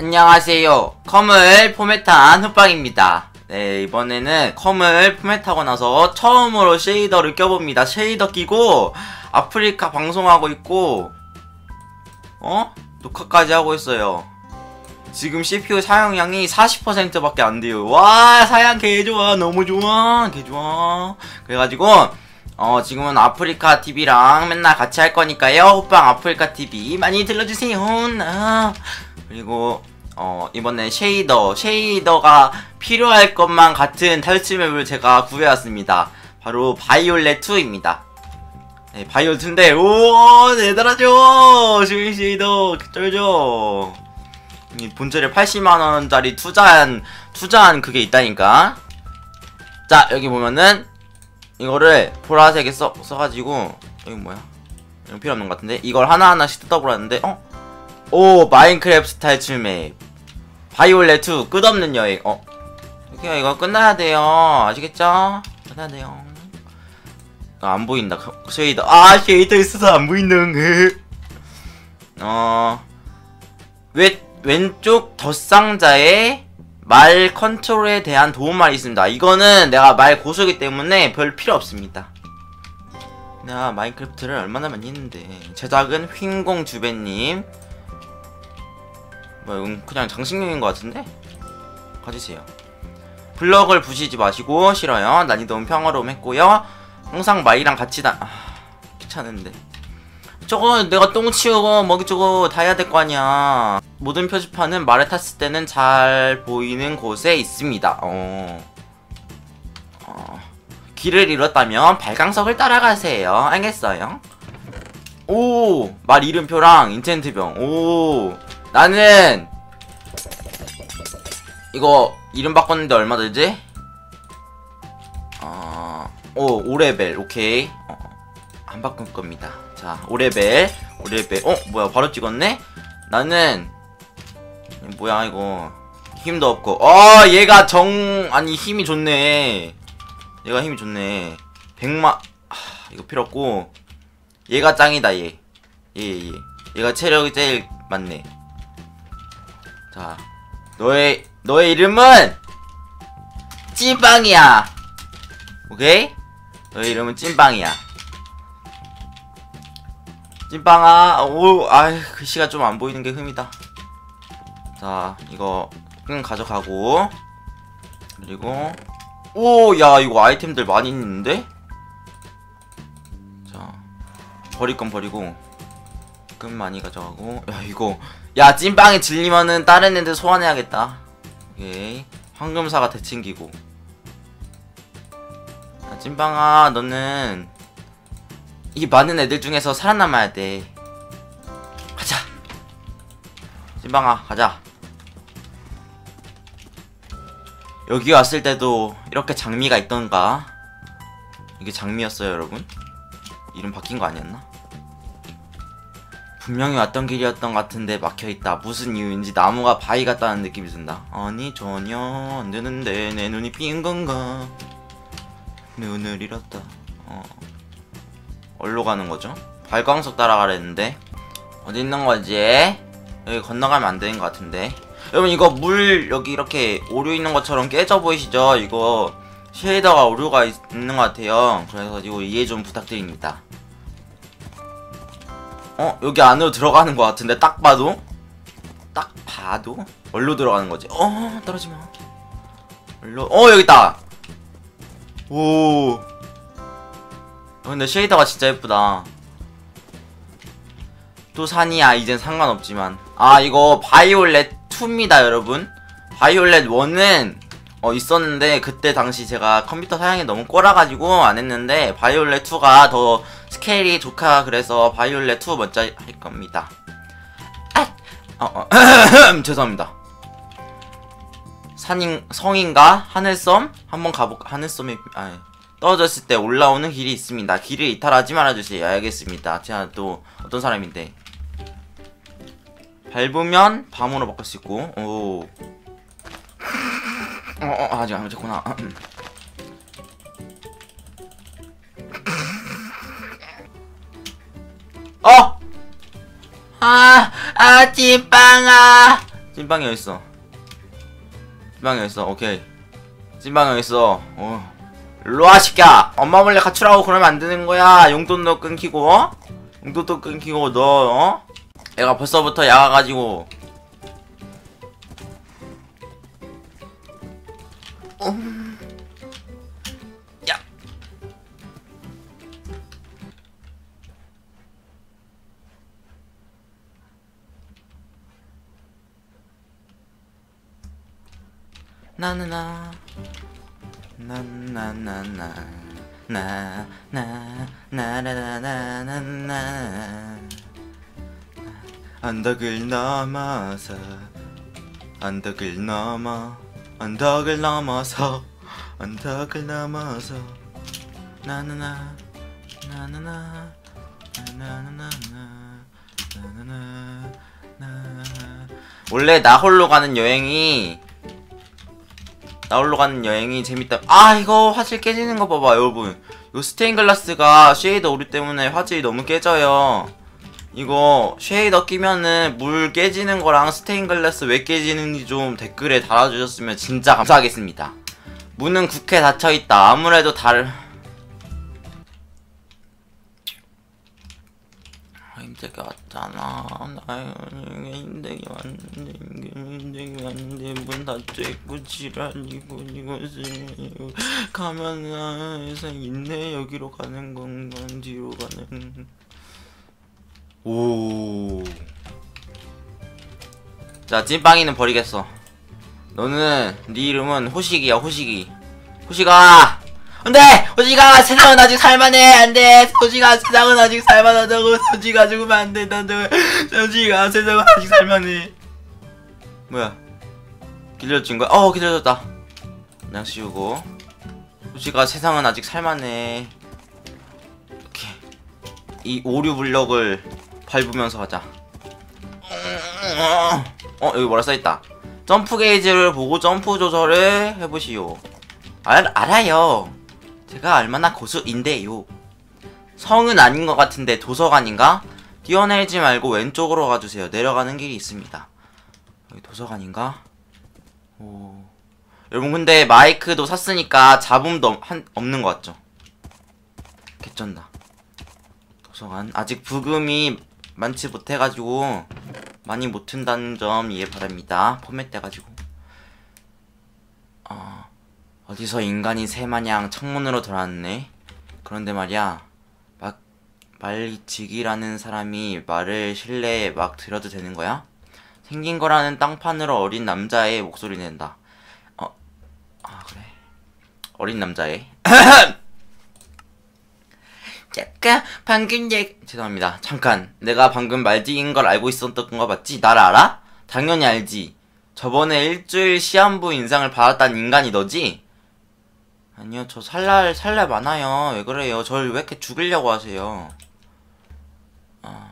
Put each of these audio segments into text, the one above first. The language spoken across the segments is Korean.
안녕하세요. 컴을 포맷한 흑방입니다. 네, 이번에는 컴을 포맷하고 나서 처음으로 쉐이더를 껴봅니다. 쉐이더 끼고 아프리카 방송하고 있고 어? 녹화까지 하고 있어요. 지금 CPU 사용량이 40%밖에 안 돼요. 와, 사양 개 좋아. 너무 좋아. 개 좋아. 그래가지고 어, 지금은 아프리카 TV랑 맨날 같이 할 거니까요. 호빵 아프리카 TV 많이 들러주세요. 아. 그리고 어, 이번에 쉐이더, 쉐이더가 필요할 것만 같은 탈출맵을 제가 구해왔습니다. 바로 바이올렛 2입니다. 네, 바이올렛 2인데, 오, 대단하죠! 쉐이 쉐이더, 쩔죠? 이 본체를 80만원짜리 투자한, 투자한 그게 있다니까? 자, 여기 보면은, 이거를 보라색에 써, 써가지고, 여기 뭐야? 이거 필요 없는 것 같은데? 이걸 하나하나씩 뜯어보라는데, 어? 오 마인크래프트 탈출 맵 바이올렛 2 끝없는 여행. 어. 이렇게 이거 끝나야 돼요. 아시겠죠? 끝나야 돼요. 아, 안 보인다. 쉐이더. 아 쉐이더 있어서 안 보이는. 어. 왼, 왼쪽 덧상자에 말 컨트롤에 대한 도움말이 있습니다. 이거는 내가 말 고수기 때문에 별 필요 없습니다. 내가 마인크래프트를 얼마나 많이 했는데. 제작은 휭공 주배님 뭐 이건 그냥 장식용인 것 같은데? 가지세요. 블럭을 부시지 마시고 싫어요. 난이도는 평화로움 했고요. 항상 마이랑 같이 다... 아, 귀찮은데. 저거 내가 똥 치우고 먹이 주고 다 해야 될 거 아니야. 모든 표지판은 말을 탔을 때는 잘 보이는 곳에 있습니다. 어... 어... 길을 잃었다면 발광석을 따라가세요. 알겠어요? 오! 말 이름표랑 인챈트병. 오! 나는 이거 이름 바꿨는데 얼마 들지? 어... 오 5레벨. 오케이. 어, 안 바꿀 겁니다. 자 5레벨. 5레벨. 어? 뭐야 바로 찍었네? 나는 뭐야 이거. 힘도 없고. 어 얘가 정 아니 힘이 좋네. 얘가 힘이 좋네. 백마 하, 이거 필요 없고. 얘가 짱이다 얘. 얘, 얘. 얘가 체력이 제일 많네 자, 너의 너의 이름은 찐빵이야. 오케이? 너의 이름은 찐빵이야. 찐빵아, 오, 아, 글씨가 좀 안 보이는 게 흠이다. 자, 이거 끈 가져가고 그리고 오, 야, 이거 아이템들 많이 있는데? 자, 버릴 건 버리고 끈 많이 가져가고 야, 이거 야 찐빵이 질리면은 다른 애들 소환해야겠다. 오케이 황금사가 대칭기고 야, 찐빵아 너는 이 많은 애들 중에서 살아남아야 돼. 가자. 찐빵아 가자. 여기 왔을 때도 이렇게 장미가 있던가? 이게 장미였어요 여러분? 이름 바뀐 거 아니었나? 분명히 왔던 길이었던 것 같은데 막혀있다. 무슨 이유인지 나무가 바위 같다는 느낌이 든다. 아니 전혀 안 되는데 내 눈이 삐인 건가? 눈을 잃었다. 어. 어디로 가는 거죠? 발광석 따라가랬는데. 어디 있는 거지? 여기 건너가면 안 되는 것 같은데. 여러분 이거 물 여기 이렇게 오류 있는 것처럼 깨져 보이시죠? 이거 쉐이더가 오류가 있, 있는 것 같아요. 그래서 이거 이해 좀 부탁드립니다 어? 여기 안으로 들어가는 것 같은데 딱 봐도? 딱 봐도? 얼로 들어가는 거지? 어 떨어지마 얼로 어 여기 있다 오 어, 근데 쉐이더가 진짜 예쁘다 또 산이야 이젠 상관없지만 아 이거 바이올렛 2입니다 여러분 바이올렛 1은 어 있었는데 그때 당시 제가 컴퓨터 사양이 너무 꼬라가지고 안 했는데 바이올렛 2가 더 스케일이 좋다 그래서 바이올렛 2 먼저 할 겁니다. 아! 어, 어. 죄송합니다. 산인 성인가? 하늘섬? 한번 가볼까 하늘섬에 아, 떨어졌을 때 올라오는 길이 있습니다. 길을 이탈하지 말아주세요 알겠습니다. 제가 또 어떤 사람인데. 밟으면 밤으로 바꿀 수 있고 오 어, 어, 아직 안 오셨구나. 어! 아, 아, 찐빵아! 찐빵이 어딨어 찐빵이 어딨어 오케이 찐빵이 어딨어 어 일로와 시끼야 엄마 몰래 가출하고 그러면 안 되는 거야 용돈도 끊기고 어? 용돈도 끊기고 너 어? 애가 벌써부터 야가 가지고 음. 야 나나나 나 나나나. 나 나나나나나나. 언덕을 넘어서 언덕을 넘어 언덕을 넘어서 언덕을 넘어서 나나 나 나나 나 나나 나나 나 나나 나 원래 나 홀로 가는 여행이 나 홀로 가는 여행이 재밌다. 아 이거 화질 깨지는 거 봐봐 여러분. 이 스테인글라스가 쉐이더 오류 때문에 화질이 너무 깨져요. 이거 쉐이더 끼면은 물 깨지는 거랑 스테인글라스 왜 깨지는지 좀 댓글에 달아주셨으면 진짜 감사하겠습니다. 문은 국회 닫혀있다. 아무래도 다를... 아, 힘들게 왔잖아. 나 힘들게 왔는데, 힘들게 왔는데, 문 닫혀있고, 지랄이고, 이것은, 가면에서 있네, 여기로 가는 건건, 뒤로 가는. 오. 자, 찐빵이는 버리겠어. 너는, 네 이름은 호식이야, 호식이. 호식아! 안 돼! 호식아! 세상은 아직 살만해! 안 돼! 호식아! 세상은 아직 살만하다고! 호식아 죽으면 안 돼! 난 저, 호식아! 세상은 아직 살만해! 뭐야? 길려진 거야? 어, 길려졌다. 그냥 씌우고. 호식아, 세상은 아직 살만해. 이렇게. 이 오류 블럭을 밟으면서 하자. 어, 여기 뭐라 써있다. 점프 게이지를 보고 점프 조절을 해보시오. 알, 알아요. 제가 얼마나 고수인데요. 성은 아닌 것 같은데 도서관인가? 뛰어내리지 말고 왼쪽으로 가주세요. 내려가는 길이 있습니다. 여기 도서관인가? 오. 여러분 근데 마이크도 샀으니까 잡음도 한, 없는 것 같죠? 개쩐다. 도서관 아직 부금이 많지 못해가지고 많이 못 튼다는 점 이해 바랍니다. 포맷돼가지고 어, 어디서 인간이 새마냥 창문으로 들어왔네. 그런데 말이야 막 말지기라는 사람이 말을 실내에 막 들어도 되는 거야? 생긴 거라는 땅판으로 어린 남자의 목소리 낸다. 어, 아 그래 어린 남자의 잠깐 방금 얘 죄송합니다. 잠깐. 내가 방금 말디인 걸 알고 있었던 거 맞지? 날 알아? 당연히 알지. 저번에 일주일 시한부 인상을 받았단 인간이 너지? 아니요 저 살날 살날 많아요. 왜 그래요? 저를 왜 이렇게 죽이려고 하세요? 아,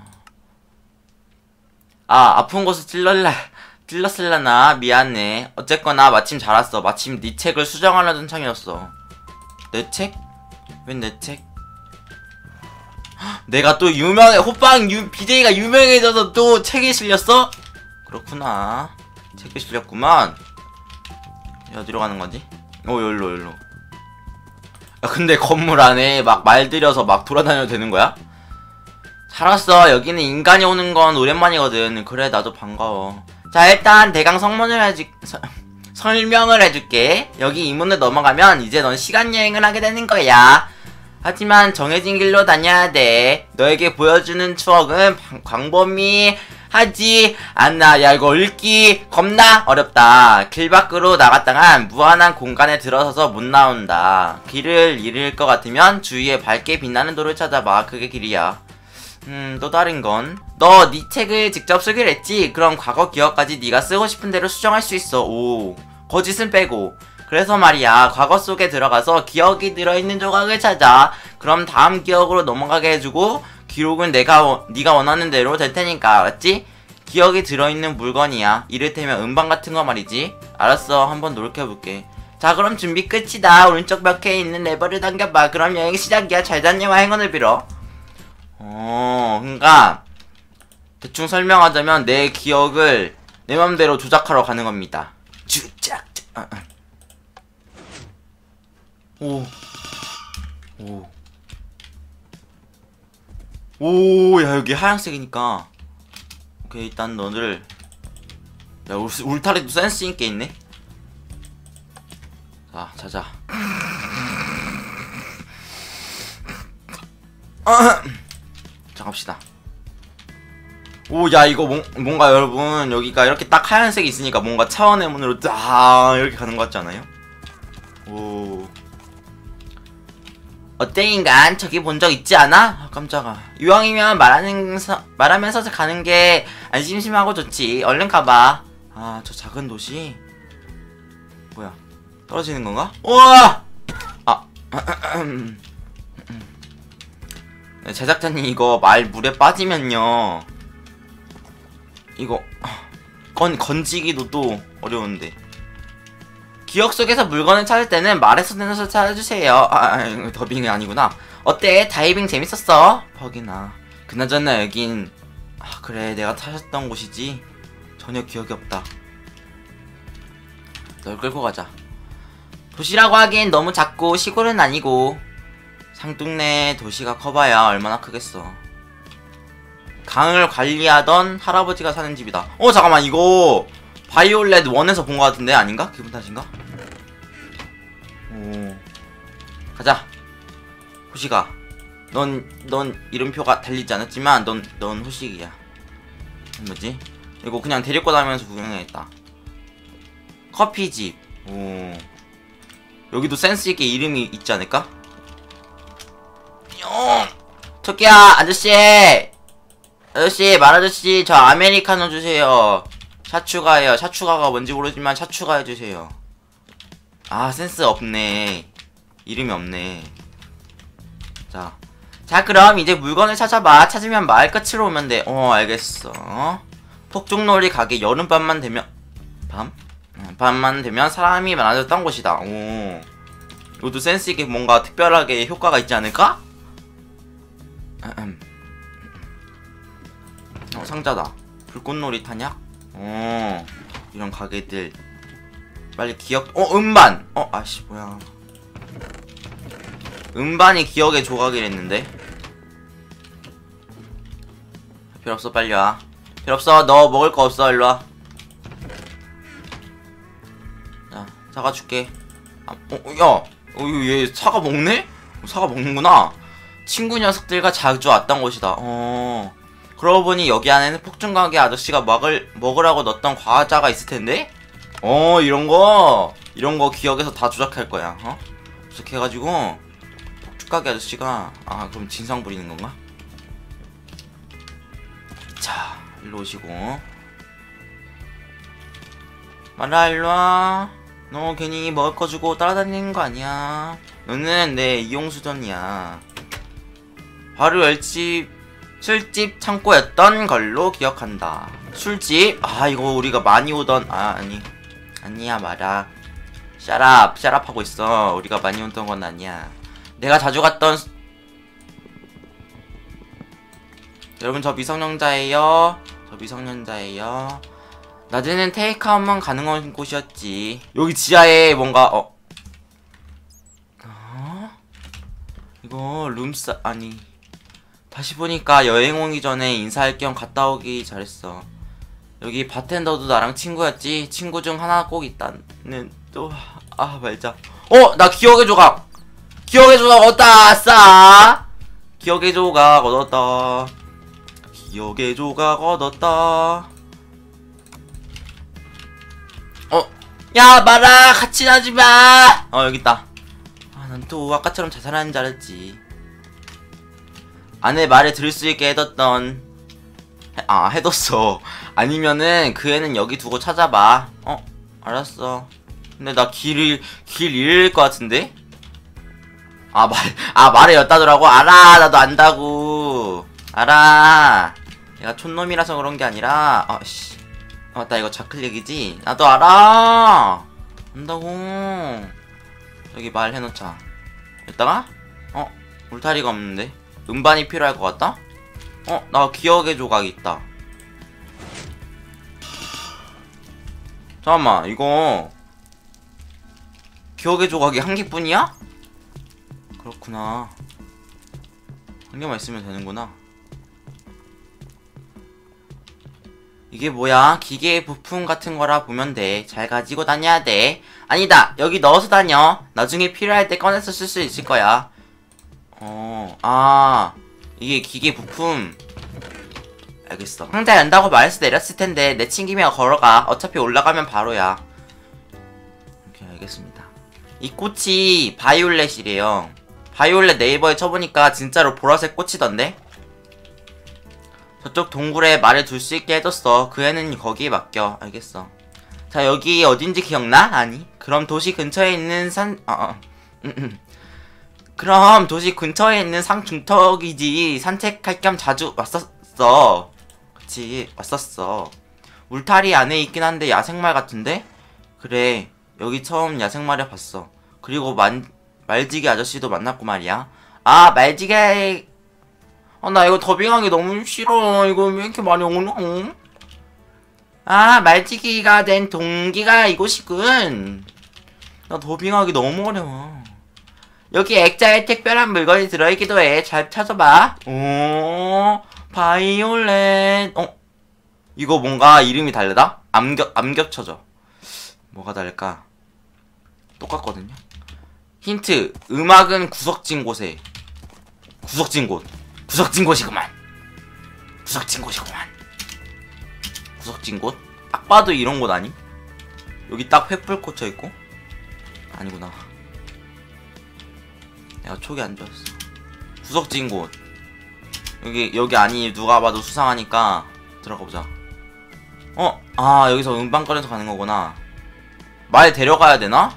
아 아픈 곳을 찔러라 찔렀을라나? 미안해. 어쨌거나 마침 잘 왔어. 마침 네 책을 수정하려던 창이었어. 내 책? 웬 내 책? 내가 또 유명해 호빵 유, BJ가 유명해져서 또 책에 실렸어? 그렇구나. 책에 실렸구만. 어디로 가는 거지? 어 여기로 여기로. 야 근데 건물 안에 막 말 들여서 막 돌아다녀도 되는 거야? 잘 왔어. 여기는 인간이 오는 건 오랜만이거든. 그래 나도 반가워. 자 일단 대강 성문을 해줄 서, 설명을 해줄게. 여기 이 문을 넘어가면 이제 넌 시간여행을 하게 되는 거야 하지만 정해진 길로 다녀야 돼. 너에게 보여주는 추억은 광범위 하지 않나. 야 이거 읽기 겁나 어렵다. 길 밖으로 나갔다간 무한한 공간에 들어서서 못 나온다. 길을 잃을 것 같으면 주위에 밝게 빛나는 도를 찾아봐. 그게 길이야. 음, 또 다른 건. 너 네 책을 직접 쓰기로 했지? 그럼 과거 기억까지 네가 쓰고 싶은 대로 수정할 수 있어. 오. 거짓은 빼고. 그래서 말이야 과거 속에 들어가서 기억이 들어있는 조각을 찾아 그럼 다음 기억으로 넘어가게 해주고 기록은 내가 워, 네가 원하는 대로 될 테니까 알았지? 기억이 들어있는 물건이야 이를테면 음반 같은 거 말이지 알았어 한번 노력해볼게 자 그럼 준비 끝이다 오른쪽 벽에 있는 레버를 당겨봐 그럼 여행 시작이야 잘 다녀와 행운을 빌어 어 그니까 대충 설명하자면 내 기억을 내 맘대로 조작하러 가는 겁니다. 주작. 아, 아. 오. 오. 오, 야, 여기 하얀색이니까. 오케이, 일단 너를. 야, 울, 울타리도 센스있게 있네? 자, 자자. 자, 갑시다. 오, 야, 이거 뭔, 뭔가 여러분, 여기가 이렇게 딱 하얀색이 있으니까 뭔가 차원의 문으로 딱 이렇게 가는 것 같지 않아요? 오. 어때 인간? 저기 본 적 있지 않아? 아, 깜짝아. 이왕이면 말하는 서, 말하면서 가는 게 안 심심하고 좋지. 얼른 가봐. 아 저 작은 도시? 뭐야? 떨어지는 건가? 우와! 아 네, 제작자님 이거 말 물에 빠지면요. 이거 건 건지기도 또 어려운데 기억 속에서 물건을 찾을 때는 말에서 내서 찾아주세요. 아, 아, 더빙이 아니구나. 어때? 다이빙 재밌었어? 퍽이나. 그나저나 여긴 아 그래 내가 타셨던 곳이지. 전혀 기억이 없다. 널 끌고 가자. 도시라고 하기엔 너무 작고 시골은 아니고 상뚱내 도시가 커봐야 얼마나 크겠어. 강을 관리하던 할아버지가 사는 집이다. 어 잠깐만 이거 바이올렛 원에서 본 것 같은데 아닌가? 기분 탓인가? 오. 가자. 호시가 넌, 넌 이름표가 달리지 않았지만 넌, 넌 호식이야. 뭐지? 이거 그냥 데리고 다니면서 구경해야겠다. 커피집. 오. 여기도 센스있게 이름이 있지 않을까? 용 토끼야 아저씨! 아저씨 말아저씨 저 아메리카노 주세요 샷 추가해요. 샷 추가가 뭔지 모르지만 샷 추가 해주세요. 아, 센스 없네. 이름이 없네. 자. 자, 그럼 이제 물건을 찾아봐. 찾으면 마을 끝으로 오면 돼. 어, 알겠어. 폭죽놀이 가게 여름밤만 되면, 밤? 밤만 되면 사람이 많아졌던 곳이다. 오. 이것도 센스있게 뭔가 특별하게 효과가 있지 않을까? 어, 상자다. 불꽃놀이 탄약? 어 이런 가게들. 빨리 기억 어 음반. 어 아씨 뭐야. 음반이 기억의 조각이랬는데. 필요 없어 빨리 와. 필요 없어 너 먹을 거 없어 일로 와 자 사과 줄게. 아, 어, 야 어, 얘 사과 먹네? 사과 먹는구나. 친구 녀석들과 자주 왔던 곳이다. 어 그러고 보니 여기 안에는 폭죽가게 아저씨가 먹을, 먹으라고 넣었던 과자가 있을 텐데? 어, 이런 거, 이런 거 기억해서 다 조작할 거야, 어? 조작해가지고, 폭죽가게 아저씨가, 아, 그럼 진상 부리는 건가? 자, 일로 오시고. 말아, 일로 와. 너 괜히 먹을 거 주고 따라다니는 거 아니야. 너는 내 이용수전이야. 바로 열집 술집 창고였던 걸로 기억한다. 술집? 아 이거 우리가 많이 오던 아 아니 아니야 말아. 샤랍 샤랍 하고 있어. 우리가 많이 오던 건 아니야. 내가 자주 갔던 여러분 저 미성년자예요. 저 미성년자예요. 낮에는 테이크아웃만 가능한 곳이었지. 여기 지하에 뭔가 어. 어? 이거 룸사 아니 다시 보니까 여행 오기 전에 인사할 겸 갔다 오기 잘했어. 여기 바텐더도 나랑 친구였지. 친구 중 하나 꼭 있다는 또 아 말자. 어, 나 기억의 조각. 기억의 조각 얻었다. 아싸. 기억의 조각 얻었다. 기억의 조각 얻었다. 어, 야 말아 같이 나지 마. 어 여기 있다. 아, 난 또 아까처럼 자살하는 줄 알았지. 아내 말에 들을 수 있게 해뒀던 해, 아 해뒀어. 아니면은 그 애는 여기 두고 찾아봐. 어 알았어. 근데 나 길을 길 잃을 것 같은데? 아 말 아 말에 였다더라고. 알아 나도 안다고. 알아. 내가 촌놈이라서 그런 게 아니라. 아씨. 아, 맞다. 이거 자클릭이지? 나도 알아. 안다고. 여기 말 해놓자. 여기다가? 어 울타리가 없는데 음반이 필요할 것 같다? 어? 나 기억의 조각이 있다. 잠깐만 이거 기억의 조각이 한 개뿐이야? 그렇구나. 한 개만 있으면 되는구나. 이게 뭐야? 기계 부품 같은 거라 보면 돼잘 가지고 다녀야 돼. 아니다 여기 넣어서 다녀. 나중에 필요할 때 꺼내서 쓸 수 있을 거야 어 아 이게 기계 부품. 알겠어. 상자 연다고 말해서 내렸을 텐데 내친김에 걸어가. 어차피 올라가면 바로야. 오케이 알겠습니다. 이 꽃이 바이올렛이래요. 바이올렛 네이버에 쳐보니까 진짜로 보라색 꽃이던데? 저쪽 동굴에 말을 둘 수 있게 해줬어. 그 애는 거기에 맡겨. 알겠어. 자 여기 어딘지 기억나? 아니? 그럼 도시 근처에 있는 산... 어, 어. 그럼 도시 근처에 있는 상 중턱이지 산책할 겸 자주 왔었어. 그치 왔었어. 울타리 안에 있긴 한데 야생말 같은데? 그래 여기 처음 야생말을 봤어. 그리고 만, 말지기 아저씨도 만났고 말이야. 아 말지기 아, 나 이거 더빙하기 너무 싫어. 이거 왜 이렇게 많이 오노? 아 말지기가 된 동기가 이곳이군. 나 더빙하기 너무 어려워 여기 액자에 특별한 물건이 들어있기도 해. 잘 찾아봐. 오, 바이올렛. 어? 이거 뭔가 이름이 다르다? 암겹, 암겹쳐져. 뭐가 다를까? 똑같거든요? 힌트. 음악은 구석진 곳에. 구석진 곳. 구석진 곳이구만. 구석진 곳이구만. 구석진 곳? 딱 봐도 이런 곳 아니? 여기 딱 횃불 꽂혀있고? 아니구나. 내가 촉이 안 좋았어. 구석진 곳. 여기, 여기 아니, 누가 봐도 수상하니까, 들어가 보자. 어? 아, 여기서 음반 꺼내서 가는 거구나. 말 데려가야 되나?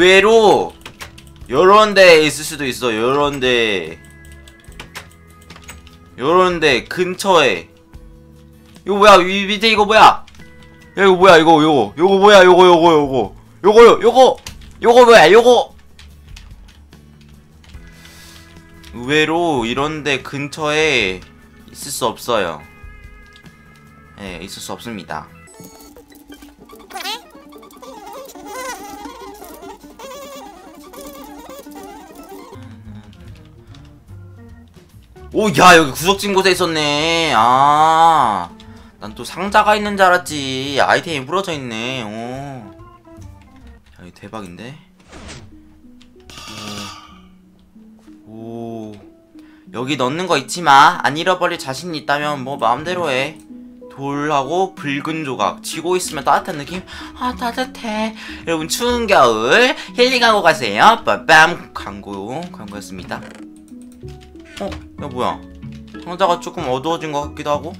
의외로 요런 데 있을 수도 있어. 요런 데. 요런 데 근처에. 이거 뭐야? 위 밑에 이거 뭐야? 야 이거 뭐야? 이거 요거. 요거 뭐야? 요거 요거 요거. 요거 요거. 요거 뭐야? 요거. 의외로 이런 데 근처에 있을 수 없어요. 예 네, 있을 수 없습니다 오, 야, 여기 구석진 곳에 있었네. 아. 난 또 상자가 있는 줄 알았지. 아이템이 부러져 있네. 오. 야, 이 대박인데? 오. 오. 여기 넣는 거 잊지 마. 안 잃어버릴 자신 있다면 뭐 마음대로 해. 돌하고 붉은 조각. 지고 있으면 따뜻한 느낌? 아, 따뜻해. 여러분, 추운 겨울 힐링하고 가세요. 빠밤. 광고, 광고였습니다. 어? 야 뭐야? 상자가 조금 어두워진 것 같기도 하고.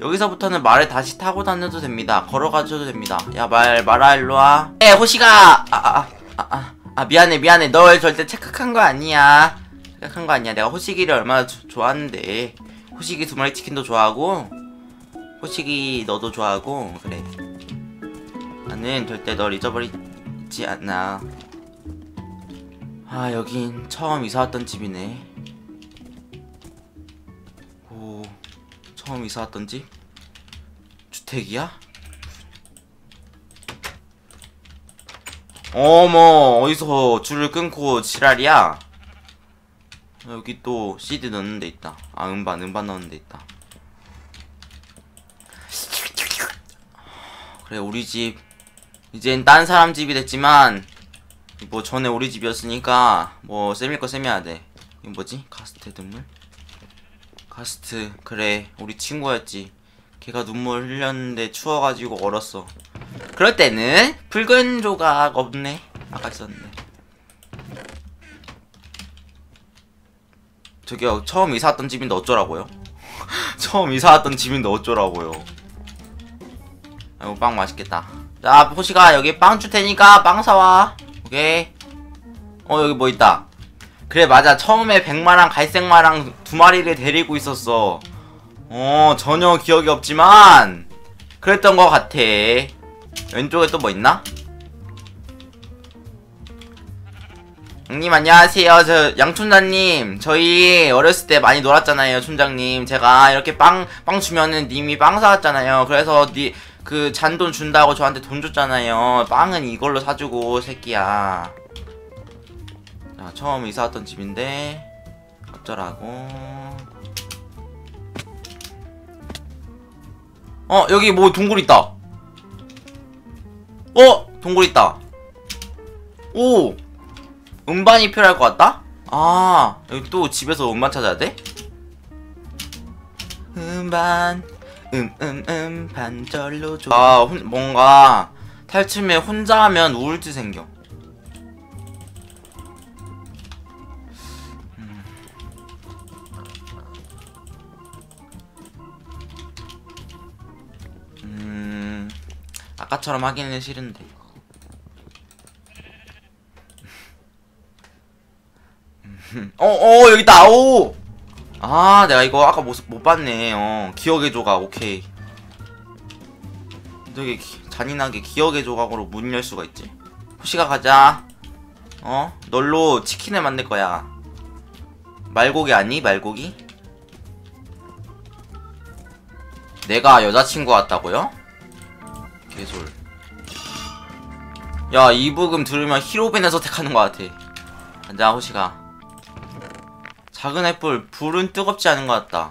여기서부터는 말을 다시 타고 다녀도 됩니다. 걸어가셔도 됩니다. 야 말 말아 일로와. 에 호시가! 아아아 아, 아, 아, 아, 미안해 미안해. 널 절대 착각한 거 아니야. 착각한 거 아니야. 내가 호시기를 얼마나 조, 좋아하는데. 호시기 두 마리 치킨도 좋아하고 호시기 너도 좋아하고 그래. 나는 절대 널 잊어버리지 않아. 아 여긴 처음 이사 왔던 집이네 처음 이사 왔던 집? 주택이야? 어머, 어디서 줄을 끊고 지랄이야? 여기 또 CD 넣는 데 있다. 아, 음반, 음반 넣는 데 있다. 그래, 우리 집. 이젠 딴 사람 집이 됐지만, 뭐 전에 우리 집이었으니까, 뭐, 쌤일 거 쌤해야 돼. 이거 뭐지? 카스테 드물? 카스트 그래 우리 친구였지 걔가 눈물 흘렸는데 추워가지고 얼었어 그럴 때는 붉은 조각 없네 아까 있었는데 저기요 처음 이사 왔던 집인데 어쩌라고요? 처음 이사 왔던 집인데 어쩌라고요? 아이고 빵 맛있겠다. 자 호시가 여기 빵 줄 테니까 빵 사와. 오케이. 어 여기 뭐 있다. 그래 맞아 처음에 백마랑 갈색마랑 두 마리를 데리고 있었어. 어 전혀 기억이 없지만 그랬던 것 같아. 왼쪽에 또 뭐 있나? 형님 안녕하세요. 저 양촌장님 저희 어렸을 때 많이 놀았잖아요, 촌장님. 제가 이렇게 빵 빵 주면은 님이 빵 사왔잖아요. 그래서 니 그 잔돈 준다고 저한테 돈 줬잖아요. 빵은 이걸로 사주고 새끼야. 자 처음 이사 왔던 집인데 어쩌라고. 어 여기 뭐 동굴 있다. 어 동굴 있다. 오 음반이 필요할 것 같다? 아, 여기 또 집에서 음반 찾아야 돼? 음반, 음, 음, 음, 반절로 줘. 아, 혼, 뭔가, 탈춤에 혼자 하면 우울증 생겨. 아까처럼 하기는 싫은데. 어, 어, 여기 있다, 오! 아, 내가 이거 아까 못, 못 봤네, 어. 기억의 조각, 오케이. 되게 기- 잔인하게 기억의 조각으로 문 열 수가 있지. 호시가 가자. 어? 널로 치킨을 만들 거야. 말고기 아니? 말고기? 내가 여자친구 같다고요? 개솔. 야, 이 부금 들으면 히로벤을 선택하는 것 같아. 가자, 호시가. 작은 애플 불은 뜨겁지 않은 것 같다.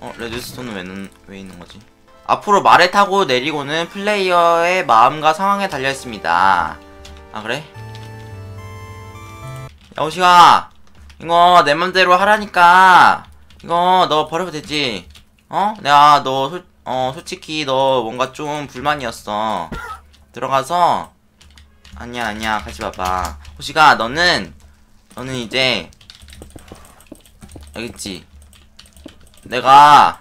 어 레드스톤은 왜, 는- 왜 있는 거지? 앞으로 말을 타고 내리고는 플레이어의 마음과 상황에 달려 있습니다. 아 그래? 야 오시가 이거 내 맘대로 하라니까 이거 너 버려도 되지? 어? 내가 너 솔, 어, 솔직히 너 뭔가 좀 불만이었어. 들어가서 아니야 아니야 같이 봐봐. 호시가 너는 너는 이제 알겠지? 내가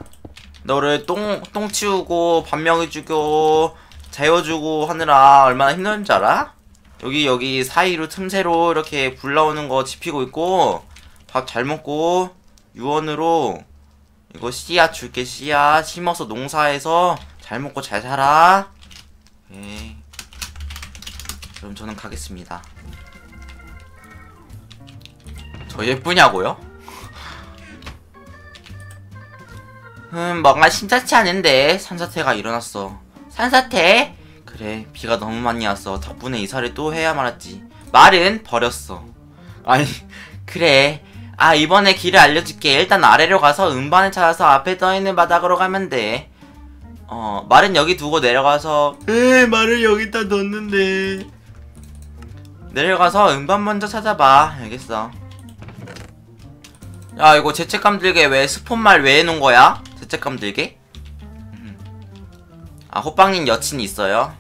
너를 똥, 똥 치우고 밥 먹여주고 재워주고 하느라 얼마나 힘든지 알아? 여기 여기 사이로 틈새로 이렇게 불 나오는 거 지피고 있고 밥 잘 먹고 유언으로 이거 씨앗 줄게 씨앗 심어서 농사해서 잘 먹고 잘 살아 예. 그럼 저는 가겠습니다 저 예쁘냐고요? 음, 뭔가 심상치 않은데 산사태가 일어났어. 산사태? 그래, 비가 너무 많이 왔어. 덕분에 이사를 또 해야 말았지. 말은 버렸어. 아니, 그래. 아, 이번에 길을 알려줄게. 일단 아래로 가서 음반을 찾아서 앞에 떠있는 바닥으로 가면 돼. 어, 말은 여기 두고 내려가서, 에, 말을 여기다 뒀는데. 내려가서 음반 먼저 찾아봐. 알겠어. 야 이거 죄책감 들게 왜 스폰말 왜 해놓은 거야? 죄책감 들게? 음. 아 호빵님 여친 있어요?